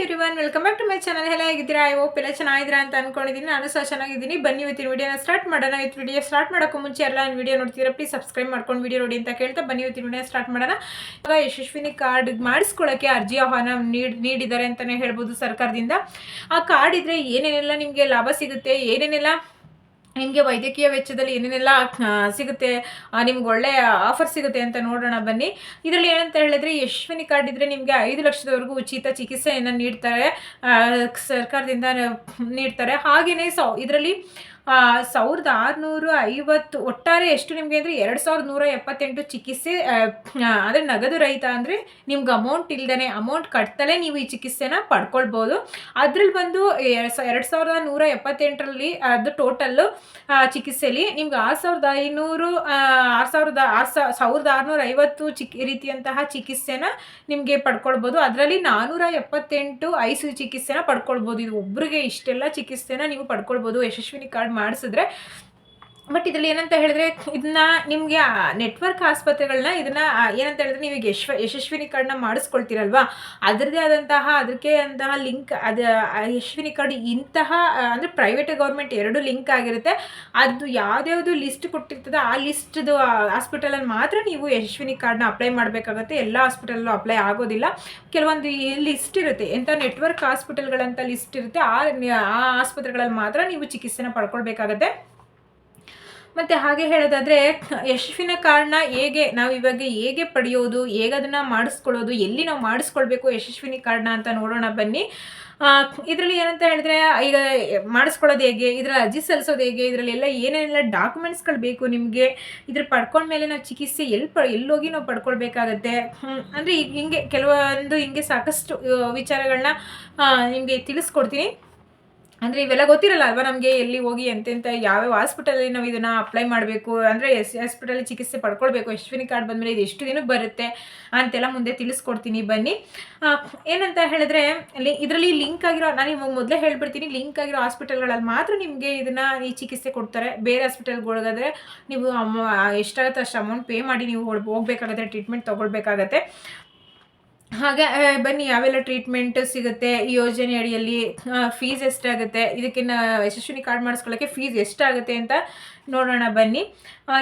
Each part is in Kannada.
Everyone welcome back to my channel ಎಲ್ಲ ಹೇಗಿದ್ದೀರಾ? ಐ ಹೋಪ್ ಎಲ್ಲ ಚೆನ್ನಾಗಿದ್ದೀರಾ ಅಂತ ಅನ್ಕೊಂಡಿದ್ದೀನಿ. ನಾನು ಸಹ ಚೆನ್ನಾಗಿದ್ದೀನಿ. ಬನ್ನಿ ಇವತ್ತಿನ ವಿಡಿಯೋನ ಸ್ಟಾರ್ಟ್ ಮಾಡೋಣ. ಇವತ್ತು ವಿಡಿಯೋ ಸ್ಟಾರ್ಟ್ ಮಾಡೋಕ್ಕೂ ಮುಂಚೆ ಎಲ್ಲ ನಾನು ವಿಡಿಯೋ ನೋಡ್ತೀರಾ ಪ್ಲೀಸ್ ಸಬ್ಸ್ಕ್ರೈಬ್ ಮಾಡ್ಕೊಂಡು ವಿಡಿಯೋ ನೋಡಿ ಅಂತ ಕೇಳ್ತಾ ಬನ್ನಿ. ಇವತ್ತಿನ ವೀಡಿಯೋ ಸ್ಟಾರ್ಟ್ ಮಾಡೋಣ. ಇವಾಗ ಯಶಸ್ವಿನಿ ಕಾರ್ಡ್ ಮಾಡಿಸ್ಕೊಳ್ಳೋಕ್ಕೆ ಅರ್ಜಿ ಆಹ್ವಾನ ನೀಡ್, ನೀಡಿದ್ದಾರೆ ಅಂತಲೇ ಹೇಳ್ಬೋದು ಸರ್ಕಾರದಿಂದ. ಆ ಕಾರ್ಡ್ ಇದ್ದರೆ ಏನೇನೆಲ್ಲ ನಿಮಗೆ ಲಾಭ ಸಿಗುತ್ತೆ, ಏನೇನೆಲ್ಲ ನಿಮಗೆ ವೈದ್ಯಕೀಯ ವೆಚ್ಚದಲ್ಲಿ ಏನೇನೆಲ್ಲ ಸಿಗುತ್ತೆ ನಿಮ್ಗೆ ಒಳ್ಳೆ ಆಫರ್ ಸಿಗುತ್ತೆ ಅಂತ ನೋಡೋಣ ಬನ್ನಿ. ಇದರಲ್ಲಿ ಏನಂತ ಹೇಳಿದ್ರೆ, ಯಶ್ವಿನಿ ಕಾರ್ಡ್ ಇದ್ದರೆ ನಿಮಗೆ ಐದು ಲಕ್ಷದವರೆಗೂ ಉಚಿತ ಚಿಕಿತ್ಸೆಯನ್ನು ನೀಡ್ತಾರೆ ಸರ್ಕಾರದಿಂದ ನೀಡ್ತಾರೆ. ಹಾಗೆಯೇ ಸೊ, ಇದರಲ್ಲಿ ಸಾವಿರದ ಆರುನೂರು ಐವತ್ತು ಒಟ್ಟಾರೆ ಎಷ್ಟು ನಿಮಗೆ ಅಂದರೆ ಎರಡು ಸಾವಿರದ ನೂರ ಎಪ್ಪತ್ತೆಂಟು ಚಿಕಿತ್ಸೆ ಅಂದರೆ ನಗದು ರಹಿತ ಅಂದರೆ ನಿಮ್ಗೆ ಅಮೌಂಟ್ ಇಲ್ದೇ ಅಮೌಂಟ್ ಕಟ್ತಲೇ ನೀವು ಈ ಚಿಕಿತ್ಸೆನ ಪಡ್ಕೊಳ್ಬೋದು. ಅದ್ರಲ್ಲಿ ಬಂದು ಎರಡು ಸಾವಿರದ ನೂರ ಎಪ್ಪತ್ತೆಂಟರಲ್ಲಿ ಅದು ಟೋಟಲ್ಲು ಚಿಕಿತ್ಸೆಲಿ ನಿಮ್ಗೆ ಆರು ಸಾವಿರದ ಐನೂರು ಆರು ಸಾವಿರದ ಆರು ಸಾವಿರದ ಆರುನೂರ ಐವತ್ತು ಚಿಕ್, ರೀತಿಯಂತಹ ಚಿಕಿತ್ಸೆನ ನಿಮಗೆ ಪಡ್ಕೊಳ್ಬೋದು. ಅದರಲ್ಲಿ ನಾನ್ನೂರ ಎಪ್ಪತ್ತೆಂಟು ಐಸು ಚಿಕಿತ್ಸೆನ ಪಡ್ಕೊಳ್ಬೋದು. ಇದು ಒಬ್ಬರಿಗೆ ಇಷ್ಟೆಲ್ಲ ಚಿಕಿತ್ಸೆನ ನೀವು ಪಡ್ಕೊಳ್ಬೋದು. ಯಶಸ್ವಿನಿ ಕಾರ್ಡ್ ಮಾಡಿಸಿದ್ರೆ ಬಟ್ ಇದರಲ್ಲಿ ಏನಂತ ಹೇಳಿದ್ರೆ, ಇದನ್ನ ನಿಮಗೆ ನೆಟ್ವರ್ಕ್ ಆಸ್ಪತ್ರೆಗಳನ್ನ ಇದನ್ನ ಏನಂತ ಹೇಳಿದ್ರೆ ನೀವು ಯಶ್ವ ಯಶಸ್ವಿನಿ ಕಾರ್ಡ್ನ ಮಾಡಿಸ್ಕೊಳ್ತೀರಲ್ವಾ? ಅದರದೇ ಆದಂತಹ ಅದಕ್ಕೆ ಅಂತಹ ಲಿಂಕ್, ಅದು ಯಶ್ವಿನಿ ಕಾರ್ಡ್ ಇಂತಹ ಅಂದ್ರೆ ಪ್ರೈವೇಟ್ ಗೌರ್ಮೆಂಟ್ ಎರಡು ಲಿಂಕ್ ಆಗಿರುತ್ತೆ. ಅದು ಯಾವುದ್ಯಾವುದು ಲಿಸ್ಟ್ ಕೊಟ್ಟಿರ್ತದೆ ಆ ಲಿಸ್ಟ್ದು ಹಾಸ್ಪಿಟಲಲ್ಲಿ ಮಾತ್ರ ನೀವು ಯಶಸ್ವಿನಿ ಕಾರ್ಡ್ನ ಅಪ್ಲೈ ಮಾಡಬೇಕಾಗುತ್ತೆ. ಎಲ್ಲ ಹಾಸ್ಪಿಟಲ್ಲೂ ಅಪ್ಲೈ ಆಗೋದಿಲ್ಲ. ಕೆಲವೊಂದು ಲಿಸ್ಟ್ ಇರುತ್ತೆ. ಎಂಥ ನೆಟ್ವರ್ಕ್ ಹಾಸ್ಪಿಟಲ್ಗಳಂತ ಲಿಸ್ಟ್ ಇರುತ್ತೆ. ಆ ಆಸ್ಪತ್ರೆಗಳಲ್ಲಿ ಮಾತ್ರ ನೀವು ಚಿಕಿತ್ಸೆನ ಪಡ್ಕೊಳ್ಬೇಕಾಗತ್ತೆ. ಮತ್ತು ಹಾಗೆ ಹೇಳೋದಾದರೆ ಯಶಸ್ವಿನ ಕಾರ್ಡ್ನ ಹೇಗೆ ನಾವು ಇವಾಗ ಹೇಗೆ ಪಡೆಯೋದು, ಹೇಗೆ ಅದನ್ನು ಮಾಡಿಸ್ಕೊಳ್ಳೋದು, ಎಲ್ಲಿ ನಾವು ಮಾಡಿಸ್ಕೊಳ್ಬೇಕು ಯಶಸ್ವಿನಿ ಕಾರ್ಡ್ನ ಅಂತ ನೋಡೋಣ ಬನ್ನಿ. ಇದರಲ್ಲಿ ಏನಂತ ಹೇಳಿದ್ರೆ, ಈಗ ಮಾಡಿಸ್ಕೊಳ್ಳೋದು ಹೇಗೆ, ಇದರ ಅರ್ಜಿ ಸಲ್ಲಿಸೋದು ಹೇಗೆ, ಇದರಲ್ಲೆಲ್ಲ ಏನೇನೆಲ್ಲ ಡಾಕ್ಯುಮೆಂಟ್ಸ್ಗಳು ಬೇಕು ನಿಮಗೆ, ಇದ್ರ ಪಡ್ಕೊಂಡ್ಮೇಲೆ ನಾವು ಚಿಕಿತ್ಸೆ ಎಲ್ಲಿ ಪ, ಎಲ್ಲೋಗಿ ನಾವು ಪಡ್ಕೊಳ್ಬೇಕಾಗತ್ತೆ. ಅಂದರೆ ಈಗ ಹಿಂಗೆ ಕೆಲವೊಂದು ಹಿಂಗೆ ಸಾಕಷ್ಟು ವಿಚಾರಗಳನ್ನ ನಿಮಗೆ ತಿಳಿಸ್ಕೊಡ್ತೀನಿ. ಅಂದರೆ ಇವೆಲ್ಲ ಗೊತ್ತಿರಲ್ಲ ಅಲ್ವಾ ನಮಗೆ ಎಲ್ಲಿ ಹೋಗಿ ಎಂತೆಂಥ ಯಾವ್ಯಾವ ಹಾಸ್ಪಿಟಲಲ್ಲಿ ನಾವು ಇದನ್ನು ಅಪ್ಲೈ ಮಾಡಬೇಕು, ಅಂದರೆ ಎಸ್ ಹಾಸ್ಪಿಟಲ್ ಚಿಕಿತ್ಸೆ ಪಡ್ಕೊಳ್ಬೇಕು ಯಶ್ವಿನಿ ಕಾರ್ಡ್ ಬಂದಮೇಲೆ ಇದು ಎಷ್ಟು ದಿನಕ್ಕೆ ಬರುತ್ತೆ ಅಂತೆಲ್ಲ ಮುಂದೆ ತಿಳಿಸ್ಕೊಡ್ತೀನಿ, ಬನ್ನಿ. ಏನಂತ ಹೇಳಿದ್ರೆ, ಅಲ್ಲಿ ಇದರಲ್ಲಿ ಲಿಂಕ್ ಆಗಿರೋ, ನಾನು ಇವಾಗ ಮೊದಲೇ ಹೇಳ್ಬಿಡ್ತೀನಿ ಲಿಂಕ್ ಆಗಿರೋ ಹಾಸ್ಪಿಟಲ್ಗಳಲ್ಲಿ ಮಾತ್ರ ನಿಮಗೆ ಇದನ್ನು ಈ ಚಿಕಿತ್ಸೆ ಕೊಡ್ತಾರೆ. ಬೇರೆ ಹಾಸ್ಪಿಟಲ್ಗಳಿಗಾದ್ರೆ ನೀವು ಎಷ್ಟಾಗುತ್ತೆ ಅಷ್ಟು ಅಮೌಂಟ್ ಪೇ ಮಾಡಿ ನೀವು ಹೋಗ್ಬೇಕಾಗತ್ತೆ ಟ್ರೀಟ್ಮೆಂಟ್ ತೊಗೊಳ್ಬೇಕಾಗತ್ತೆ. ಹಾಗೆ ಬನ್ನಿ, ಯಾವೆಲ್ಲ ಟ್ರೀಟ್ಮೆಂಟ್ ಸಿಗುತ್ತೆ? ಈ ಯೋಜನೆ ಅಡಿಯಲ್ಲಿ ಫೀಸ್ ಎಷ್ಟಾಗುತ್ತೆ? ಇದಕ್ಕಿನ್ನ ಯಶಸ್ವಿನಿ ಕಾರ್ಡ್ ಮಾಡಿಸ್ಕೊಳ್ಳೋಕ್ಕೆ ಫೀಸ್ ಎಷ್ಟಾಗುತ್ತೆ ಅಂತ ನೋಡೋಣ ಬನ್ನಿ.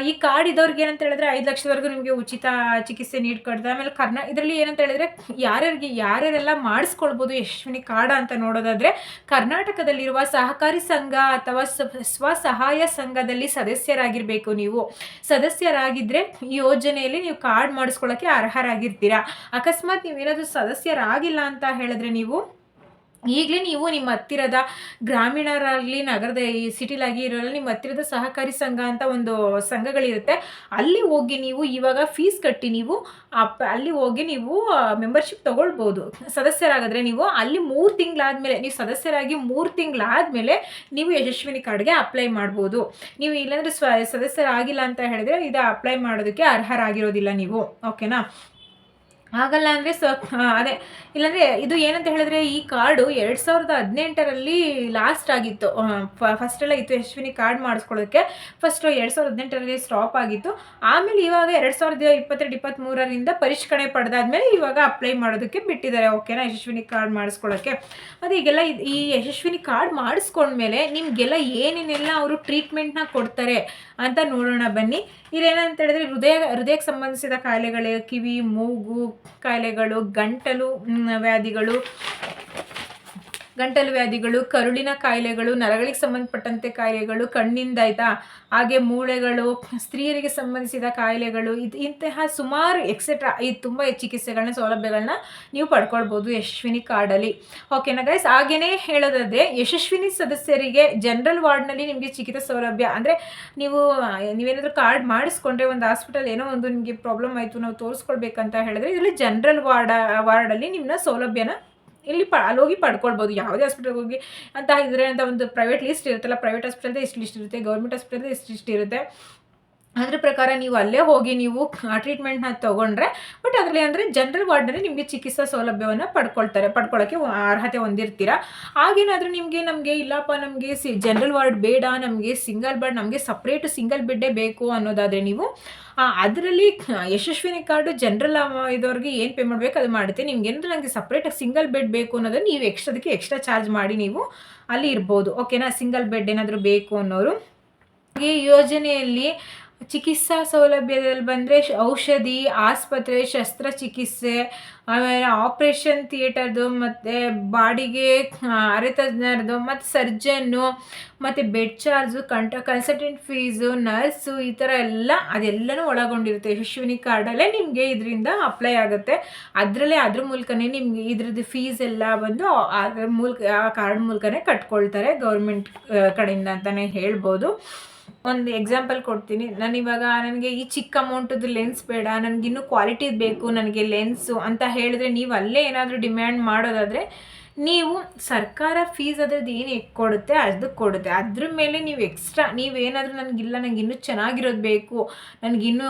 ಈ ಕಾರ್ಡ್ ಇದ್ದವ್ರಿಗೆ ಏನಂತ ಹೇಳಿದ್ರೆ ಐದು ಲಕ್ಷದವರೆಗೂ ನಿಮಗೆ ಉಚಿತ ಚಿಕಿತ್ಸೆ ನೀಡ್ಕೊಡ್ತಾರೆ ಆಮೇಲೆ ಕರ್ನಾ, ಇದರಲ್ಲಿ ಏನಂತ ಹೇಳಿದ್ರೆ ಯಾರ್ಯಾರಿಗೆ, ಯಾರ್ಯಾರೆಲ್ಲ ಮಾಡಿಸ್ಕೊಳ್ಬೋದು ಯಶಸ್ವಿನಿ ಕಾರ್ಡ್ ಅಂತ ನೋಡೋದಾದ್ರೆ ಕರ್ನಾಟಕದಲ್ಲಿರುವ ಸಹಕಾರಿ ಸಂಘ ಅಥವಾ ಸ್ವಸಹಾಯ ಸಂಘದಲ್ಲಿ ಸದಸ್ಯರಾಗಿರಬೇಕು ನೀವು. ಸದಸ್ಯರಾಗಿದ್ದರೆ ಈ ಯೋಜನೆಯಲ್ಲಿ ನೀವು ಕಾರ್ಡ್ ಮಾಡಿಸ್ಕೊಳ್ಳೋಕ್ಕೆ ಅರ್ಹರಾಗಿರ್ತೀರಾ. ಅಕಸ್ಮಾತ್ ನೀವೇನಾದರೂ ಸದಸ್ಯರಾಗಿಲ್ಲ ಅಂತ ಹೇಳಿದ್ರೆ ನೀವು ಈಗಲೇ ನೀವು ನಿಮ್ಮ ಹತ್ತಿರದ ಗ್ರಾಮೀಣರಾಗಲಿ, ನಗರದ ಈ ಸಿಟಿಲಾಗಿ ಇರೋಲ್ಲ ನಿಮ್ಮ ಹತ್ತಿರದ ಸಹಕಾರಿ ಸಂಘ ಅಂತ ಒಂದು ಸಂಘಗಳಿರುತ್ತೆ. ಅಲ್ಲಿ ಹೋಗಿ ನೀವು ಇವಾಗ ಫೀಸ್ ಕಟ್ಟಿ ನೀವು ಅಲ್ಲಿ ಹೋಗಿ ನೀವು ಮೆಂಬರ್ಶಿಪ್ ತೊಗೊಳ್ಬೋದು. ಸದಸ್ಯರಾಗಿದ್ರೆ ನೀವು ಅಲ್ಲಿ ಮೂರು ತಿಂಗಳಾದಮೇಲೆ, ನೀವು ಸದಸ್ಯರಾಗಿ ಮೂರು ತಿಂಗಳಾದಮೇಲೆ ನೀವು ಯಶಸ್ವಿನಿ ಕಾರ್ಡ್ಗೆ ಅಪ್ಲೈ ಮಾಡ್ಬೋದು. ನೀವು ಇಲ್ಲಾಂದರೆ ಸ್ವ, ಸದಸ್ಯರಾಗಿಲ್ಲ ಅಂತ ಹೇಳಿದ್ರೆ ಇದು ಅಪ್ಲೈ ಮಾಡೋದಕ್ಕೆ ಅರ್ಹರಾಗಿರೋದಿಲ್ಲ ನೀವು. ಓಕೆನಾ? ಆಗಲ್ಲ ಅಂದರೆ ಸ ಅದೇ. ಇಲ್ಲಾಂದರೆ ಇದು ಏನಂತ ಹೇಳಿದ್ರೆ ಈ ಕಾರ್ಡು ಎರಡು ಸಾವಿರದ ಹದಿನೆಂಟರಲ್ಲಿ ಲಾಸ್ಟ್ ಆಗಿತ್ತು. ಫಸ್ಟೆಲ್ಲ ಇತ್ತು ಯಶ್ವಿನಿ ಕಾರ್ಡ್ ಮಾಡಿಸ್ಕೊಳ್ಳೋದಕ್ಕೆ ಫಸ್ಟು ಎರಡು ಸಾವಿರದ ಹದಿನೆಂಟರಲ್ಲಿ ಸ್ಟಾಪ್ ಆಗಿತ್ತು. ಆಮೇಲೆ ಇವಾಗ ಎರಡು ಸಾವಿರದ ಇಪ್ಪತ್ತೆರಡು ಇಪ್ಪತ್ತ್ಮೂರರಿಂದ ಪರಿಷ್ಕರಣೆ ಪಡೆದಾದ್ಮೇಲೆ ಇವಾಗ ಅಪ್ಲೈ ಮಾಡೋದಕ್ಕೆ ಬಿಟ್ಟಿದ್ದಾರೆ. ಓಕೆನಾ ಯಶಸ್ವಿನಿ ಕಾರ್ಡ್ ಮಾಡಿಸ್ಕೊಳ್ಳೋಕ್ಕೆ ಮತ್ತು ಈಗೆಲ್ಲ ಈ ಯಶಸ್ವಿನಿ ಕಾರ್ಡ್ ಮಾಡಿಸ್ಕೊಂಡ್ಮೇಲೆ ನಿಮಗೆಲ್ಲ ಏನೇನೆಲ್ಲ ಅವರು ಟ್ರೀಟ್ಮೆಂಟ್ನ ಕೊಡ್ತಾರೆ ಅಂತ ನೋಡೋಣ ಬನ್ನಿ. ಇಲ್ಲೇನಂತ ಹೇಳಿದ್ರೆ ಹೃದಯ, ಹೃದಯಕ್ಕೆ ಸಂಬಂಧಿಸಿದ ಕಾಯಿಲೆಗಳೇ, ಕಿವಿ, ಮೂಗು ಕಾಯಿಲೆಗಳು ಗಂಟಲು ವ್ಯಾಧಿಗಳು ಗಂಟಲು ವ್ಯಾಧಿಗಳು, ಕರುಳಿನ ಕಾಯಿಲೆಗಳು, ನರಗಳಿಗೆ ಸಂಬಂಧಪಟ್ಟಂತೆ ಕಾಯಿಲೆಗಳು, ಕಣ್ಣಿಂದ ಆಯಿತಾ ಹಾಗೆ ಮೂಳೆಗಳು, ಸ್ತ್ರೀಯರಿಗೆ ಸಂಬಂಧಿಸಿದ ಕಾಯಿಲೆಗಳು, ಇದು ಇಂತಹ ಸುಮಾರು ಎಕ್ಸೆಟ್ರಾ ಈ ತುಂಬ ಚಿಕಿತ್ಸೆಗಳನ್ನ ಸೌಲಭ್ಯಗಳನ್ನ ನೀವು ಪಡ್ಕೊಳ್ಬೋದು ಯಶಸ್ವಿನಿ ಕಾರ್ಡಲ್ಲಿ. ಓಕೆನಾ ಗೈಸ್ ಹಾಗೇನೇ ಹೇಳೋದಾದ್ರೆ, ಯಶಸ್ವಿನಿ ಸದಸ್ಯರಿಗೆ ಜನರಲ್ ವಾರ್ಡ್ನಲ್ಲಿ ನಿಮಗೆ ಚಿಕಿತ್ಸೆ ಸೌಲಭ್ಯ, ಅಂದರೆ ನೀವು, ನೀವೇನಾದರೂ ಕಾರ್ಡ್ ಮಾಡಿಸ್ಕೊಂಡ್ರೆ ಒಂದು ಹಾಸ್ಪಿಟಲ್ ಏನೋ ಒಂದು ನಿಮಗೆ ಪ್ರಾಬ್ಲಮ್ ಆಯಿತು, ನಾವು ತೋರಿಸ್ಕೊಳ್ಬೇಕಂತ ಹೇಳಿದ್ರೆ, ಇದರಲ್ಲಿ ಜನರಲ್ ವಾರ್ಡ, ವಾರ್ಡಲ್ಲಿ ನಿಮ್ಮನ್ನ ಸೌಲಭ್ಯನ ಇಲ್ಲಿ ಪ, ಅಲ್ಲಿ ಹೋಗಿ ಪಡ್ಕೊಳ್ಬೋದು. ಯಾವುದೇ ಹಾಸ್ಪಿಟಲ್ಗೆ ಹೋಗಿ ಅಂತ ಇದ್ರೆ ಅಂತ ಒಂದು ಪ್ರೈವೇಟ್ ಲಿಸ್ಟ್ ಇರುತ್ತಲ್ಲ ಪ್ರೈವೇಟ್ ಹಾಸ್ಪಿಟಲ್ದೇ ಇಷ್ಟು ಲಿಸ್ಟ್ ಇರುತ್ತೆ ಗೌರ್ಮೆಂಟ್ ಹಾಸ್ಪಿಟಲ್ದೇ ಇಷ್ಟು ಲಿಸ್ಟ್ ಇರುತ್ತೆ. ಅದ್ರ ಪ್ರಕಾರ ನೀವು ಅಲ್ಲೇ ಹೋಗಿ ನೀವು ಟ್ರೀಟ್ಮೆಂಟ್ನ ತೊಗೊಂಡ್ರೆ ಬಟ್ ಅದರಲ್ಲಿ ಅಂದರೆ ಜನರಲ್ ವಾರ್ಡ್ನಲ್ಲಿ ನಿಮಗೆ ಚಿಕಿತ್ಸಾ ಸೌಲಭ್ಯವನ್ನು ಪಡ್ಕೊಳ್ತಾರೆ ಪಡ್ಕೊಳ್ಳೋಕ್ಕೆ ಅರ್ಹತೆ ಹೊಂದಿರ್ತೀರ. ಆಗೇನಾದರೂ ನಿಮಗೆ ನಮಗೆ ಇಲ್ಲಪ್ಪ, ನಮಗೆ ಸಿ ಜನರಲ್ ವಾರ್ಡ್ ಬೇಡ, ನಮಗೆ ಸಿಂಗಲ್ ಬೆಡ್ ನಮಗೆ ಸಪ್ರೇಟ್ ಸಿಂಗಲ್ ಬೆಡ್ಡೇ ಬೇಕು ಅನ್ನೋದಾದರೆ ನೀವು ಅದರಲ್ಲಿ ಯಶಸ್ವಿನಿ ಕಾರ್ಡು ಜನರಲ್ ಇದವ್ರಿಗೆ ಏನು ಪೇ ಮಾಡಬೇಕು ಅದು ಮಾಡುತ್ತೆ ನಿಮ್ಗೆ ಏನಾದರೂ ನನಗೆ ಸಪ್ರೇಟಾಗಿ ಸಿಂಗಲ್ ಬೆಡ್ ಬೇಕು ಅನ್ನೋದನ್ನು ನೀವು ಎಕ್ಸ್ಟ್ರಾ ಅದಕ್ಕೆ ಎಕ್ಸ್ಟ್ರಾ ಚಾರ್ಜ್ ಮಾಡಿ ನೀವು ಅಲ್ಲಿ ಇರ್ಬೋದು. ಓಕೆನಾ ಸಿಂಗಲ್ ಬೆಡ್ ಏನಾದರೂ ಬೇಕು ಅನ್ನೋರು. ಈ ಯೋಜನೆಯಲ್ಲಿ ಚಿಕಿತ್ಸಾ ಸೌಲಭ್ಯದಲ್ಲಿ ಬಂದರೆ ಔಷಧಿ, ಆಸ್ಪತ್ರೆ, ಶಸ್ತ್ರಚಿಕಿತ್ಸೆ, ಆಮೇಲೆ ಆಪ್ರೇಷನ್ ಥಿಯೇಟರ್ದು ಮತ್ತು ಬಾಡಿಗೆ ಅರೆತಜ್ಞರದು, ಮತ್ತು ಸರ್ಜನ್ನು, ಮತ್ತು ಬೆಡ್ ಚಾರ್ಜು ಕಂಟ ಕನ್ಸಲ್ಟೆಂಟ್ ಫೀಸು, ನರ್ಸು ಈ ಥರ ಎಲ್ಲ ಅದೆಲ್ಲನೂ ಒಳಗೊಂಡಿರುತ್ತೆ. ಯಶಸ್ವಿನಿ ಕಾರ್ಡಲ್ಲೇ ನಿಮಗೆ ಇದರಿಂದ ಅಪ್ಲೈ ಆಗುತ್ತೆ. ಅದರಲ್ಲೇ ಅದ್ರ ಮೂಲಕನೇ ನಿಮಗೆ ಇದ್ರದ್ದು ಫೀಸ್ ಎಲ್ಲ ಬಂದು ಅದ್ರ ಮೂಲಕ, ಆ ಕಾರ್ಡ್ ಮೂಲಕನೇ ಕಟ್ಕೊಳ್ತಾರೆ ಗೌರ್ಮೆಂಟ್ ಕಡೆಯಿಂದ ಅಂತಲೇ ಹೇಳ್ಬೋದು. ಒಂದು ಎಕ್ಸಾಂಪಲ್ ಕೊಡ್ತೀನಿ. ನಾನು ಇವಾಗ ನನಗೆ ಈ ಚಿಕ್ಕ ಅಮೌಂಟದ್ದು ಲೆನ್ಸ್ ಬೇಡ, ನನಗೆ ಇನ್ನೂ ಕ್ವಾಲಿಟಿ ಬೇಕು, ನನಗೆ ಲೆನ್ಸು ಅಂತ ಹೇಳಿದ್ರೆ ನೀವು ಅಲ್ಲೇ ಏನಾದರೂ ಡಿಮ್ಯಾಂಡ್ ಮಾಡೋದಾದರೆ ನೀವು ಸರ್ಕಾರ ಫೀಸ್ ಅದ್ರದ್ದು ಏನು ಕೊಡುತ್ತೆ ಅದಕ್ಕೆ ಕೊಡುತ್ತೆ. ಅದ್ರ ಮೇಲೆ ನೀವು ಎಕ್ಸ್ಟ್ರಾ ನೀವೇನಾದರೂ ನನಗಿಲ್ಲ ನನಗೆ ಇನ್ನೂ ಚೆನ್ನಾಗಿರೋದು ಬೇಕು ನನಗಿನ್ನೂ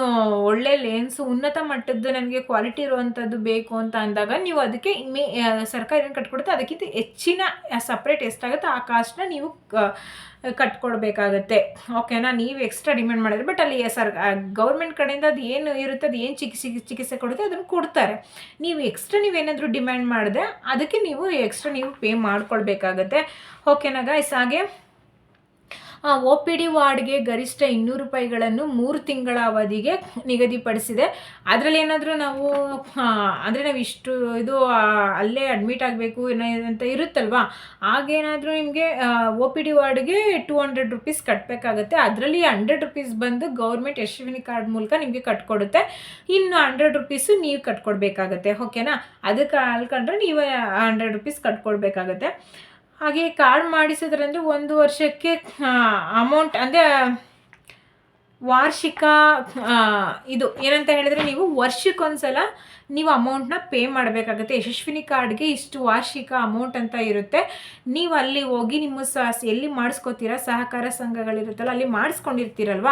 ಒಳ್ಳೆ ಲೆನ್ಸು ಉನ್ನತ ಮಟ್ಟದ್ದು ನನಗೆ ಕ್ವಾಲಿಟಿ ಇರುವಂಥದ್ದು ಬೇಕು ಅಂತ ಅಂದಾಗ ನೀವು ಅದಕ್ಕೆ ಮೇ ಸರ್ಕಾರ ಏನು ಕಟ್ಕೊಡುತ್ತೆ? ಅದಕ್ಕಿಂತ ಹೆಚ್ಚಿನ ಸಪ್ರೇಟ್ ಎಷ್ಟಾಗುತ್ತೋ ಆ ಕಾಸ್ಟ್ನ ನೀವು ಕಟ್ಕೊಡ್ಬೇಕಾಗತ್ತೆ. ಓಕೆನಾ ನೀವು ಎಕ್ಸ್ಟ್ರಾ ಡಿಮ್ಯಾಂಡ್ ಮಾಡಿದ್ರೆ ಬಟ್ ಅಲ್ಲಿ ಸರ್ ಗೌರ್ಮೆಂಟ್ ಕಡೆಯಿಂದ ಅದು ಏನು ಇರುತ್ತೆ, ಅದು ಏನು ಚಿಕಿತ್ಸೆ ಚಿಕಿತ್ಸೆ ಕೊಡುತ್ತೆ, ಅದನ್ನು ಕೊಡ್ತಾರೆ. ನೀವು ಎಕ್ಸ್ಟ್ರಾ ನೀವೇನಾದರೂ ಡಿಮ್ಯಾಂಡ್ ಮಾಡಿದೆ ಅದಕ್ಕೆ ನೀವು ಎಕ್ಸ್ಟ್ರಾ ನೀವು ಪೇ ಮಾಡ್ಕೊಳ್ಬೇಕಾಗತ್ತೆ. ಓಕೆನಾ ಗೈಸ್ ಹಾಗೆ ಒ ಪಿ ಡಿ ವಾರ್ಡ್ಗೆ ಗರಿಷ್ಠ ಇನ್ನೂರು ರೂಪಾಯಿಗಳನ್ನು ಮೂರು ತಿಂಗಳ ಅವಧಿಗೆ ನಿಗದಿಪಡಿಸಿದೆ. ಅದರಲ್ಲಿ ಏನಾದರೂ ನಾವು ಅಂದರೆ ನಾವು ಇಷ್ಟು ಇದು ಅಲ್ಲೇ ಅಡ್ಮಿಟ್ ಆಗಬೇಕು ಅಂತ ಇರುತ್ತಲ್ವಾ? ಆಗೇನಾದರೂ ನಿಮಗೆ ಒ ಪಿ ಡಿ ವಾರ್ಡ್ಗೆ ಟೂ ಹಂಡ್ರೆಡ್ ರುಪೀಸ್ ಕಟ್ಟಬೇಕಾಗತ್ತೆ ಅದರಲ್ಲಿ ಹಂಡ್ರೆಡ್ ರುಪೀಸ್ ಬಂದು ಗೌರ್ಮೆಂಟ್ ಯಶಸ್ವಿನಿ ಕಾರ್ಡ್ ಮೂಲಕ ನಿಮಗೆ ಕಟ್ಕೊಡುತ್ತೆ. ಇನ್ನು ಹಂಡ್ರೆಡ್ ರುಪೀಸು ನೀವು ಕಟ್ಕೊಡ್ಬೇಕಾಗತ್ತೆ. ಓಕೆನಾ? ಅದಕ್ಕೆ ಅಲ್ಕೊಂಡ್ರೆ ನೀವೇ ಹಂಡ್ರೆಡ್ ರುಪೀಸ್ ಕಟ್ಕೊಡ್ಬೇಕಾಗತ್ತೆ. ಹಾಗೆ ಕಾರ್ಡ್ ಮಾಡಿಸಿದ್ರಂದ್ರೆ ಒಂದು ವರ್ಷಕ್ಕೆ ಅಮೌಂಟ್ ಅಂದರೆ ವಾರ್ಷಿಕ ಇದು ಏನಂತ ಹೇಳಿದ್ರೆ ನೀವು ವರ್ಷಕ್ಕೊಂದ್ಸಲ ನೀವು ಅಮೌಂಟ್ನ ಪೇ ಮಾಡಬೇಕಾಗುತ್ತೆ. ಯಶಸ್ವಿನಿ ಕಾರ್ಡ್ಗೆ ಇಷ್ಟು ವಾರ್ಷಿಕ ಅಮೌಂಟ್ ಅಂತ ಇರುತ್ತೆ. ನೀವು ಅಲ್ಲಿ ಹೋಗಿ ನಿಮ್ಮ ಸ, ಎಲ್ಲಿ ಮಾಡಿಸ್ಕೋತೀರ, ಸಹಕಾರ ಸಂಘಗಳಿರುತ್ತಲ್ಲ, ಅಲ್ಲಿ ಮಾಡಿಸ್ಕೊಂಡಿರ್ತೀರಲ್ವ?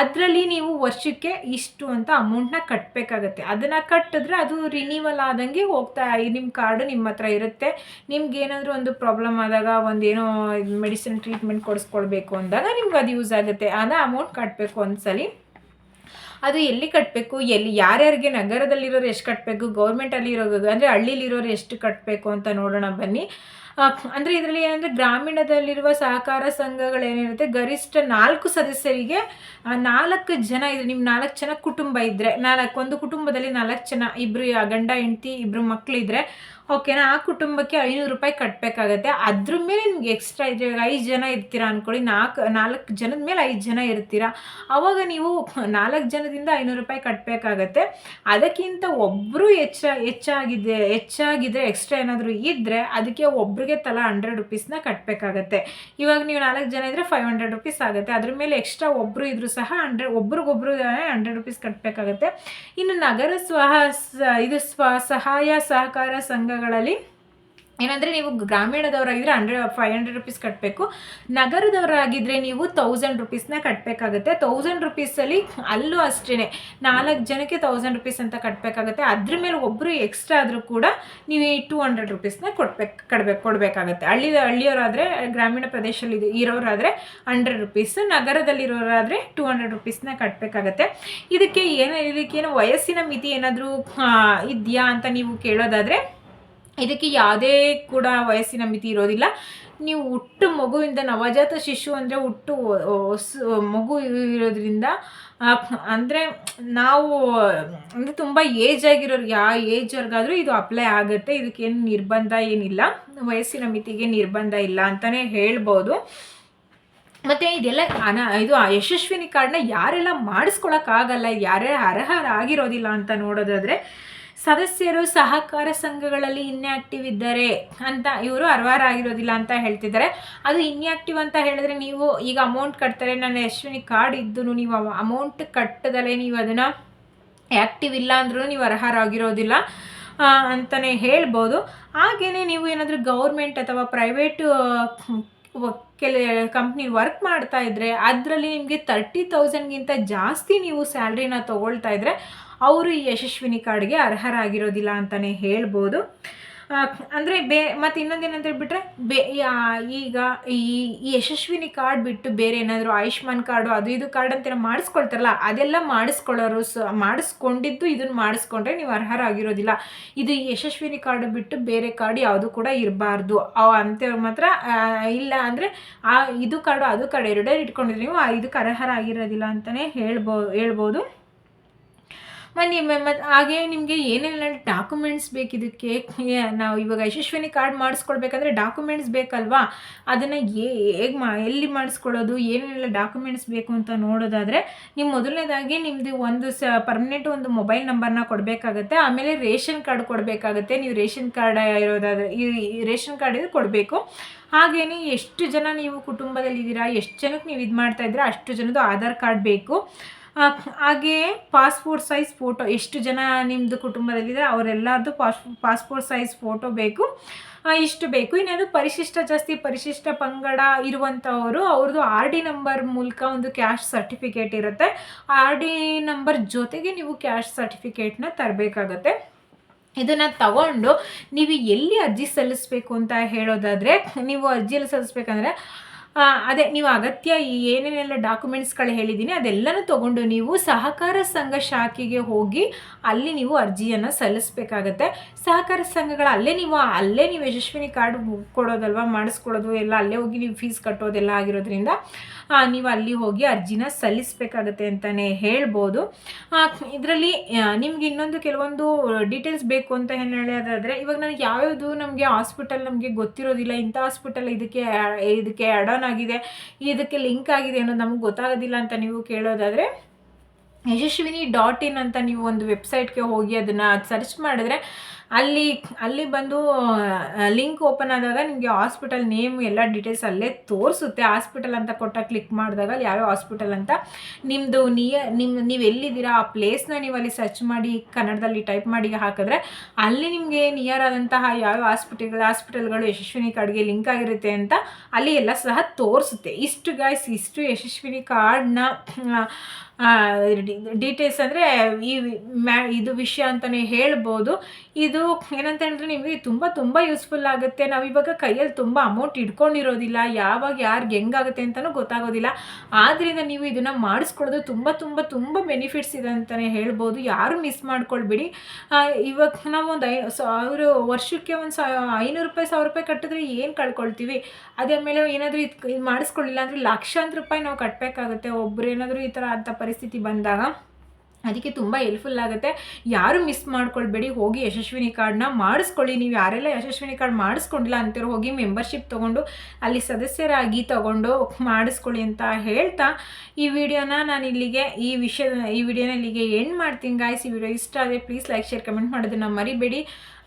ಅದರಲ್ಲಿ ನೀವು ವರ್ಷಕ್ಕೆ ಇಷ್ಟು ಅಂತ ಅಮೌಂಟ್ನ ಕಟ್ಟಬೇಕಾಗತ್ತೆ ಅದನ್ನು ಕಟ್ಟಿದ್ರೆ ಅದು ರಿನೀವಲ್ ಆದಂಗೆ ಹೋಗ್ತಾ ನಿಮ್ಮ ಕಾರ್ಡು ನಿಮ್ಮ ಹತ್ರ ಇರುತ್ತೆ. ನಿಮ್ಗೆ ಏನಾದರೂ ಒಂದು ಪ್ರಾಬ್ಲಮ್ ಆದಾಗ ಒಂದು ಏನೋ ಮೆಡಿಸಿನ್ ಟ್ರೀಟ್ಮೆಂಟ್ ಕೊಡಿಸ್ಕೊಳ್ಬೇಕು ಅಂದಾಗ ನಿಮ್ಗೆ ಅದು ಯೂಸ್ ಆಗುತ್ತೆ. ಅದ ಅಮೌಂಟ್ ಕಟ್ಟಬೇಕು ಒಂದ್ಸಲಿ. ಅದು ಎಲ್ಲಿ ಕಟ್ಟಬೇಕು ಎಲ್ಲಿ ಯಾರ್ಯಾರಿಗೆ ನಗರದಲ್ಲಿರೋರು ಎಷ್ಟು ಕಟ್ಟಬೇಕು ಗೌರ್ಮೆಂಟಲ್ಲಿರೋ ಅಂದರೆ ಹಳ್ಳಿಲಿರೋರು ಎಷ್ಟು ಕಟ್ಟಬೇಕು ಅಂತ ನೋಡೋಣ ಬನ್ನಿ. ಅಂದರೆ ಇದರಲ್ಲಿ ಏನಂದರೆ ಗ್ರಾಮೀಣದಲ್ಲಿರುವ ಸಹಕಾರ ಸಂಘಗಳೇನಿರುತ್ತೆ ಗರಿಷ್ಠ ನಾಲ್ಕು ಸದಸ್ಯರಿಗೆ ನಾಲ್ಕು ಜನ ಇದ್ರೆ ನಿಮ್ಮ ನಾಲ್ಕು ಜನ ಕುಟುಂಬ ಇದ್ದರೆ ನಾಲ್ಕು, ಒಂದು ಕುಟುಂಬದಲ್ಲಿ ನಾಲ್ಕು ಜನ ಇಬ್ಬರು ಗಂಡ, ಹೆಂಡತಿ ಇಬ್ಬರು ಮಕ್ಕಳಿದ್ರೆ ಓಕೆನಾ? ಆ ಕುಟುಂಬಕ್ಕೆ ಐನೂರು ರೂಪಾಯಿ ಕಟ್ಟಬೇಕಾಗತ್ತೆ ಅದ್ರ ಮೇಲೆ ನಿಮ್ಗೆ ಎಕ್ಸ್ಟ್ರಾ ಐದು ಜನ ಇರ್ತೀರಾ ಅಂದ್ಕೊಳ್ಳಿ ನಾಲ್ಕು ನಾಲ್ಕು ಜನದ ಮೇಲೆ ಐದು ಜನ ಇರ್ತೀರಾ. ಅವಾಗ ನೀವು ನಾಲ್ಕು ಜನದಿಂದ ಐನೂರು ರೂಪಾಯಿ ಕಟ್ಟಬೇಕಾಗತ್ತೆ ಅದಕ್ಕಿಂತ ಒಬ್ಬರು ಹೆಚ್ಚ, ಹೆಚ್ಚಾಗಿದೆ, ಹೆಚ್ಚಾಗಿದ್ರೆ ಎಕ್ಸ್ಟ್ರಾ ಏನಾದರೂ ಇದ್ದರೆ ಅದಕ್ಕೆ ಒಬ್ರಿಗೆ ತಲಾ ಹಂಡ್ರೆಡ್ ರುಪೀಸ್ನ ಕಟ್ಟಬೇಕಾಗತ್ತೆ ಇವಾಗ ನೀವು ನಾಲ್ಕು ಜನ ಇದ್ದರೆ ಫೈವ್ ಹಂಡ್ರೆಡ್ ರುಪೀಸ್ ಆಗುತ್ತೆ. ಅದ್ರ ಮೇಲೆ ಎಕ್ಸ್ಟ್ರಾ ಒಬ್ಬರು ಇದ್ದರೂ ಸಹ ಹಂಡ್ರೆಡ್ ಒಬ್ರಿಗೊಬ್ರು ಹಂಡ್ರೆಡ್ ರುಪೀಸ್ ಕಟ್ಟಬೇಕಾಗತ್ತೆ ಇನ್ನು ನಗರ ಸ್ವ ಇದು ಸ್ವ, ಸಹಾಯ ಸಹಕಾರ ಸಂಘ ಸಂಘಗಳಲ್ಲಿ ಏನಂದರೆ ನೀವು ಗ್ರಾಮೀಣದವರಾಗಿದ್ದರೆ ಹಂಡ್ರೆಡ್ ಫೈವ್ ಹಂಡ್ರೆಡ್ ರುಪೀಸ್ ಕಟ್ಟಬೇಕು ನಗರದವರಾಗಿದ್ದರೆ ನೀವು ತೌಸಂಡ್ ರುಪೀಸ್ನ ಕಟ್ಟಬೇಕಾಗುತ್ತೆ ತೌಸಂಡ್ ರುಪೀಸಲ್ಲಿ ಅಲ್ಲೂ ಅಷ್ಟೇ ನಾಲ್ಕು ಜನಕ್ಕೆ ತೌಸಂಡ್ ರುಪೀಸ್ ಅಂತ ಕಟ್ಟಬೇಕಾಗುತ್ತೆ ಅದ್ರ ಮೇಲೆ ಒಬ್ಬರು ಎಕ್ಸ್ಟ್ರಾ ಆದರೂ ಕೂಡ ನೀವು ಈ ಟೂ ಹಂಡ್ರೆಡ್ ರುಪೀಸ್ನ ಕೊಡ್ಬೇಕು ಕಡ್ಬೇಕು ಕೊಡಬೇಕಾಗತ್ತೆ. ಹಳ್ಳಿ, ಹಳ್ಳಿಯವರಾದರೆ, ಗ್ರಾಮೀಣ ಪ್ರದೇಶದಲ್ಲಿ ಇರೋರಾದರೆ ಹಂಡ್ರೆಡ್ ರುಪೀಸ್ ನಗರದಲ್ಲಿರೋರಾದರೆ ಟೂ ಹಂಡ್ರೆಡ್ ರುಪೀಸ್ನ ಕಟ್ಟಬೇಕಾಗತ್ತೆ ಇದಕ್ಕೆ ಏನು ಇದಕ್ಕೇನು ವಯಸ್ಸಿನ ಮಿತಿ ಏನಾದರೂ ಇದೆಯಾ ಅಂತ ನೀವು ಕೇಳೋದಾದರೆ ಇದಕ್ಕೆ ಯಾವುದೇ ಕೂಡ ವಯಸ್ಸಿನ ಮಿತಿ ಇರೋದಿಲ್ಲ. ನೀವು ಹುಟ್ಟು ಮಗುವಿಂದ ನವಜಾತ ಶಿಶು ಅಂದರೆ ಹುಟ್ಟು ಮಗು ಇರೋದ್ರಿಂದ ಅಂದರೆ ನಾವು, ಅಂದರೆ ತುಂಬ ಏಜ್ ಆಗಿರೋರು ಯಾವ ಏಜ್ವರೆಗಾದರೂ ಇದು ಅಪ್ಲೈ ಆಗುತ್ತೆ. ಇದಕ್ಕೇನು ನಿರ್ಬಂಧ ಏನಿಲ್ಲ. ವಯಸ್ಸಿನ ಮಿತಿಗೆ ನಿರ್ಬಂಧ ಇಲ್ಲ ಅಂತಲೇ ಹೇಳ್ಬೋದು. ಮತ್ತು ಇದೆಲ್ಲ ಅನ, ಇದು ಯಶಸ್ವಿನಿ ಕಾರ್ಡ್ನ ಯಾರೆಲ್ಲ ಮಾಡಿಸ್ಕೊಳಕ್ಕಾಗಲ್ಲ, ಯಾರ್ಯಾರು ಅರ್ಹರಾಗಿರೋದಿಲ್ಲ ಅಂತ ನೋಡೋದಾದರೆ ಸದಸ್ಯರು ಸಹಕಾರ ಸಂಘಗಳಲ್ಲಿ ಇನ್ಯಾಕ್ಟಿವ್ ಇದ್ದಾರೆ ಅಂತ ಇವರು ಆಗಿರೋದಿಲ್ಲ ಅಂತ ಹೇಳ್ತಿದ್ದಾರೆ. ಅದು ಇನ್ಯಾಕ್ಟಿವ್ ಅಂತ ಹೇಳಿದ್ರೆ ನೀವು ಈಗ ಅಮೌಂಟ್ ಕಟ್ತಾರೆ. ನನ್ನ ಯಶ್ವಿನಿ ಕಾರ್ಡ್ ಇದ್ದು ನೀವು ಅಮೌಂಟ್ ಕಟ್ಟದಲ್ಲೇ ನೀವು ಅದನ್ನು ಆ್ಯಕ್ಟಿವ್ ಇಲ್ಲ ಅಂದ್ರೂ ನೀವು ಅರ್ಹರಾಗಿರೋದಿಲ್ಲ ಅಂತಲೇ ಹೇಳ್ಬೋದು. ಹಾಗೆಯೇ ನೀವು ಏನಾದರೂ ಗೌರ್ಮೆಂಟ್ ಅಥವಾ ಪ್ರೈವೇಟು ಕೆಲ ಕಂಪ್ನಿ ವರ್ಕ್ ಮಾಡ್ತಾ ಇದ್ದರೆ ಅದರಲ್ಲಿ ನಿಮಗೆ ತರ್ಟಿ ತೌಸಂಡ್ಗಿಂತ ಜಾಸ್ತಿ ನೀವು ಸ್ಯಾಲ್ರಿನ ತೊಗೊಳ್ತಾ ಇದ್ದರೆ ಅವರು ಈ ಯಶಸ್ವಿನಿ ಕಾರ್ಡ್ಗೆ ಅರ್ಹರಾಗಿರೋದಿಲ್ಲ ಅಂತಲೇ ಹೇಳ್ಬೋದು. ಅಂದರೆ ಬೇ, ಮತ್ತು ಇನ್ನೊಂದೇನಂತ ಹೇಳ್ಬಿಟ್ರೆ, ಬೇ ಈಗ ಈ ಯಶಸ್ವಿನಿ ಕಾರ್ಡ್ ಬಿಟ್ಟು ಬೇರೆ ಏನಾದರೂ ಆಯುಷ್ಮಾನ್ ಕಾರ್ಡು, ಅದು ಇದು ಕಾರ್ಡ್ ಅಂತ ಮಾಡಿಸ್ಕೊಳ್ತಾರಲ್ಲ, ಅದೆಲ್ಲ ಮಾಡಿಸ್ಕೊಳ್ಳೋರು ಸ, ಮಾಡಿಸ್ಕೊಂಡಿದ್ದು ಇದನ್ನು ಮಾಡಿಸ್ಕೊಂಡ್ರೆ ನೀವು ಅರ್ಹರಾಗಿರೋದಿಲ್ಲ. ಇದು ಯಶಸ್ವಿನಿ ಕಾರ್ಡ್ ಬಿಟ್ಟು ಬೇರೆ ಕಾರ್ಡ್ ಯಾವುದು ಕೂಡ ಇರಬಾರ್ದು. ಅಂತೇಳಿ ಮಾತ್ರ ಇಲ್ಲ ಅಂದರೆ ಆ, ಇದು ಕಾರ್ಡು, ಅದು ಕಾರ್ಡ್ ಎರಡೇ ಇಟ್ಕೊಂಡಿದ್ರೆ ನೀವು ಇದಕ್ಕೆ ಅರ್ಹರಾಗಿರೋದಿಲ್ಲ ಅಂತಲೇ ಹೇಳ್ಬೋ, ಹೇಳ್ಬೋದು. ಮನೆ ಮತ್ತು ಹಾಗೆ ನಿಮಗೆ ಏನೆಲ್ಲ ಡಾಕ್ಯುಮೆಂಟ್ಸ್ ಬೇಕಿದಕ್ಕೆ ನಾವು ಇವಾಗ ಯಶಸ್ವಿನಿ ಕಾರ್ಡ್ ಮಾಡಿಸ್ಕೊಳ್ಬೇಕಂದ್ರೆ ಡಾಕ್ಯುಮೆಂಟ್ಸ್ ಬೇಕಲ್ವಾ? ಅದನ್ನು ಹೇಗೆ ಮಾ, ಎಲ್ಲಿ ಮಾಡಿಸ್ಕೊಳ್ಳೋದು? ಏನೇನೆಲ್ಲ ಡಾಕ್ಯುಮೆಂಟ್ಸ್ ಬೇಕು ಅಂತ ನೋಡೋದಾದರೆ, ನೀವು ಮೊದಲನೇದಾಗಿ ನಿಮ್ಮದು ಒಂದು ಸ ಪರ್ಮನೆಂಟ್ ಒಂದು ಮೊಬೈಲ್ ನಂಬರ್ನ ಕೊಡಬೇಕಾಗತ್ತೆ. ಆಮೇಲೆ ರೇಷನ್ ಕಾರ್ಡ್ ಕೊಡಬೇಕಾಗತ್ತೆ. ನೀವು ರೇಷನ್ ಕಾರ್ಡ್ ಇರೋದಾದರೆ, ಈ ರೇಷನ್ ಕಾರ್ಡ್ ಇದು ಕೊಡಬೇಕು. ಹಾಗೆಯೇ ಎಷ್ಟು ಜನ ನೀವು ಕುಟುಂಬದಲ್ಲಿದ್ದೀರಾ, ಎಷ್ಟು ಜನಕ್ಕೆ ನೀವು ಇದು ಮಾಡ್ತಾ ಇದ್ದೀರಾ, ಅಷ್ಟು ಜನದ್ದು ಆಧಾರ್ ಕಾರ್ಡ್ ಬೇಕು. ಹಾಗೇ ಪಾಸ್ಪೋರ್ಟ್ ಸೈಜ್ ಫೋಟೋ ಎಷ್ಟು ಜನ ನಿಮ್ಮದು ಕುಟುಂಬದಲ್ಲಿದೆ ಅವರೆಲ್ಲರದ್ದು ಪಾಸ್ ಪಾಸ್ಪೋರ್ಟ್ ಸೈಜ್ ಫೋಟೋ ಬೇಕು. ಇಷ್ಟು ಬೇಕು. ಇನ್ನೇನು ಪರಿಶಿಷ್ಟ ಜಾಸ್ತಿ, ಪರಿಶಿಷ್ಟ ಪಂಗಡ ಇರುವಂಥವರು ಅವ್ರದ್ದು ಆರ್ ಡಿ ನಂಬರ್ ಮೂಲಕ ಒಂದು ಕ್ಯಾಶ್ ಸರ್ಟಿಫಿಕೇಟ್ ಇರುತ್ತೆ. ಆರ್ ಡಿ ನಂಬರ್ ಜೊತೆಗೆ ನೀವು ಕ್ಯಾಶ್ ಸರ್ಟಿಫಿಕೇಟ್ನ ತರಬೇಕಾಗತ್ತೆ. ಇದನ್ನು ತಗೊಂಡು ನೀವು ಎಲ್ಲಿ ಅರ್ಜಿ ಸಲ್ಲಿಸಬೇಕು ಅಂತ ಹೇಳೋದಾದರೆ, ನೀವು ಅರ್ಜಿಯಲ್ಲಿ ಸಲ್ಲಿಸ್ಬೇಕಂದ್ರೆ ಅದೇ, ನೀವು ಅಗತ್ಯ ಏನೇನೆಲ್ಲ ಡಾಕ್ಯುಮೆಂಟ್ಸ್ಗಳು ಹೇಳಿದ್ದೀನಿ, ಅದೆಲ್ಲನೂ ತೊಗೊಂಡು ನೀವು ಸಹಕಾರ ಸಂಘ ಶಾಖೆಗೆ ಹೋಗಿ ಅಲ್ಲಿ ನೀವು ಅರ್ಜಿಯನ್ನು ಸಲ್ಲಿಸಬೇಕಾಗತ್ತೆ. ಸಹಕಾರ ಸಂಘಗಳ ಅಲ್ಲೇ ನೀವು ಅಲ್ಲೇ ನೀವು ಯಶಸ್ವಿನಿ ಕಾರ್ಡ್ ಕೊಡೋದಲ್ವ ಮಾಡಿಸ್ಕೊಡೋದು ಎಲ್ಲ ಅಲ್ಲೇ ಹೋಗಿ ನೀವು ಫೀಸ್ ಕಟ್ಟೋದೆಲ್ಲ ಆಗಿರೋದ್ರಿಂದ ನೀವು ಅಲ್ಲಿ ಹೋಗಿ ಅರ್ಜಿನ ಸಲ್ಲಿಸಬೇಕಾಗತ್ತೆ ಅಂತಲೇ ಹೇಳ್ಬೋದು. ಇದರಲ್ಲಿ ನಿಮ್ಗೆ ಇನ್ನೊಂದು ಕೆಲವೊಂದು ಡೀಟೇಲ್ಸ್ ಬೇಕು ಅಂತ ಏನು ಹೇಳೋದಾದರೆ ಇವಾಗ ನನಗೆ ಯಾವ್ಯಾವುದು ನಮಗೆ ಹಾಸ್ಪಿಟಲ್ ನಮಗೆ ಗೊತ್ತಿರೋದಿಲ್ಲ, ಇಂಥ ಹಾಸ್ಪಿಟಲ್ ಇದಕ್ಕೆ ಇದಕ್ಕೆ ಆನ್ ಆಗಿದೆ, ಇದಕ್ಕೆ ಲಿಂಕ್ ಆಗಿದೆ ಅನ್ನೋದು ನಮಗೆ ಗೊತ್ತಾಗೋದಿಲ್ಲ ಅಂತ ನೀವು ಕೇಳೋದಾದರೆ, ಯಶಸ್ವಿನಿ ಡಾಟ್ ಇನ್ ಅಂತ ನೀವು ಒಂದು ವೆಬ್ಸೈಟ್ಗೆ ಹೋಗಿ ಅದನ್ನು ಸರ್ಚ್ ಮಾಡಿದ್ರೆ ಅಲ್ಲಿ ಅಲ್ಲಿ ಬಂದು ಲಿಂಕ್ ಓಪನ್ ಆದಾಗ ನಿಮಗೆ ಹಾಸ್ಪಿಟಲ್ ನೇಮ್ ಎಲ್ಲ ಡೀಟೇಲ್ಸ್ ಅಲ್ಲೇ ತೋರಿಸುತ್ತೆ. ಹಾಸ್ಪಿಟಲ್ ಅಂತ ಕೊಟ್ಟ ಕ್ಲಿಕ್ ಮಾಡಿದಾಗ ಅಲ್ಲಿ ಯಾವ್ಯಾವ ಹಾಸ್ಪಿಟಲ್ ಅಂತ ನಿಮ್ಮದು ನಿಯ ನಿಮ್ಮ ನೀವು ಎಲ್ಲಿದ್ದೀರಾ, ಆ ಪ್ಲೇಸ್ನ ನೀವು ಅಲ್ಲಿ ಸರ್ಚ್ ಮಾಡಿ, ಕನ್ನಡದಲ್ಲಿ ಟೈಪ್ ಮಾಡಿ ಹಾಕಿದ್ರೆ ಅಲ್ಲಿ ನಿಮಗೆ ನಿಯರ್ ಆದಂತಹ ಯಾವ್ಯಾವ ಹಾಸ್ಪಿಟಲ್, ಹಾಸ್ಪಿಟಲ್ಗಳು ಯಶಸ್ವಿನಿ ಕಾರ್ಡ್ಗೆ ಲಿಂಕ್ ಆಗಿರುತ್ತೆ ಅಂತ ಅಲ್ಲಿ ಎಲ್ಲ ಸಹ ತೋರಿಸುತ್ತೆ. ಇಷ್ಟು ಗಾಯ್ಸ್ ಇಷ್ಟು ಯಶಸ್ವಿನಿ ಕಾರ್ಡ್ನ ಡೀಟೇಲ್ಸ್ ಅಂದರೆ ಈ ಮ್ಯಾ, ಇದು ವಿಷಯ ಅಂತಲೇ ಹೇಳ್ಬೋದು. ಇದು ಏನಂತ ಹೇಳಿದ್ರೆ ನಿಮಗೆ ತುಂಬ ತುಂಬ ಯೂಸ್ಫುಲ್ ಆಗುತ್ತೆ. ನಾವು ಇವಾಗ ಕೈಯಲ್ಲಿ ತುಂಬ ಅಮೌಂಟ್ ಇಟ್ಕೊಂಡಿರೋದಿಲ್ಲ. ಯಾವಾಗ ಯಾರಿಗೆ ಹೆಂಗಾಗುತ್ತೆ ಅಂತಲೂ ಗೊತ್ತಾಗೋದಿಲ್ಲ. ಆದ್ದರಿಂದ ನೀವು ಇದನ್ನು ಮಾಡಿಸ್ಕೊಳ್ಳೋದು ತುಂಬ ತುಂಬ ತುಂಬ ಬೆನಿಫಿಟ್ಸ್ ಇದೆ ಅಂತಲೇ ಹೇಳ್ಬೋದು. ಯಾರು ಮಿಸ್ ಮಾಡ್ಕೊಳ್ಬೇಡಿ. ಇವಾಗ ನಾವು ಒಂದು ಐ ಸಾವಿರ ವರ್ಷಕ್ಕೆ ಒಂದು ಸಾ, ಐನೂರು ರೂಪಾಯಿ, ಸಾವಿರ ರೂಪಾಯಿ ಕಟ್ಟಿದ್ರೆ ಏನು ಕಳ್ಕೊಳ್ತೀವಿ? ಅದೇ ಮೇಲೆ ಏನಾದರೂ ಇದು ಇದು ಮಾಡಿಸ್ಕೊಳ್ಳಿಲ್ಲ ಅಂದರೆ ಲಕ್ಷಾಂತರ ರೂಪಾಯಿ ನಾವು ಕಟ್ಟಬೇಕಾಗುತ್ತೆ ಒಬ್ಬರು ಏನಾದರೂ ಈ ಥರ ಅಂತ ಪರಿಸ್ಥಿತಿ ಬಂದಾಗ ಅದಕ್ಕೆ ತುಂಬ ಹೆಲ್ಪ್ಫುಲ್ ಆಗುತ್ತೆ. ಯಾರು ಮಿಸ್ ಮಾಡ್ಕೊಳ್ಬೇಡಿ, ಹೋಗಿ ಯಶಸ್ವಿನಿ ಕಾರ್ಡ್ನ ಮಾಡಿಸ್ಕೊಳ್ಳಿ. ನೀವು ಯಾರೆಲ್ಲ ಯಶಸ್ವಿನಿ ಕಾರ್ಡ್ ಮಾಡಿಸ್ಕೊಂಡಿಲ್ಲ ಅಂತಿರೋ ಹೋಗಿ ಮೆಂಬರ್ಶಿಪ್ ತೊಗೊಂಡು, ಅಲ್ಲಿ ಸದಸ್ಯರಾಗಿ ತೊಗೊಂಡು ಮಾಡಿಸ್ಕೊಳ್ಳಿ ಅಂತ ಹೇಳ್ತಾ ಈ ವಿಡಿಯೋನ ನಾನು ಇಲ್ಲಿಗೆ ಈ ವಿಷಯ, ಈ ವಿಡಿಯೋನ ಇಲ್ಲಿಗೆ ಎಂಡ್ ಮಾಡ್ತೀನಿ ಗಾಯ್ಸ್ ಈ ವಿಡಿಯೋ ಇಷ್ಟ ಆದರೆ ಪ್ಲೀಸ್ ಲೈಕ್ ಶೇರ್ ಕಮೆಂಟ್ ಮಾಡೋದನ್ನು ಮರಿಬೇಡಿ.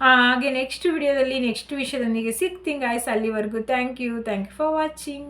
ಹಾಗೆ ನೆಕ್ಸ್ಟ್ ವಿಡಿಯೋದಲ್ಲಿ ನೆಕ್ಸ್ಟ್ ವಿಷಯದೊಂದಿಗೆ ಸಿಗ್ತೀನಿ ಗಾಯ್ಸ್ ಅಲ್ಲಿವರೆಗೂ thank you thank you for watching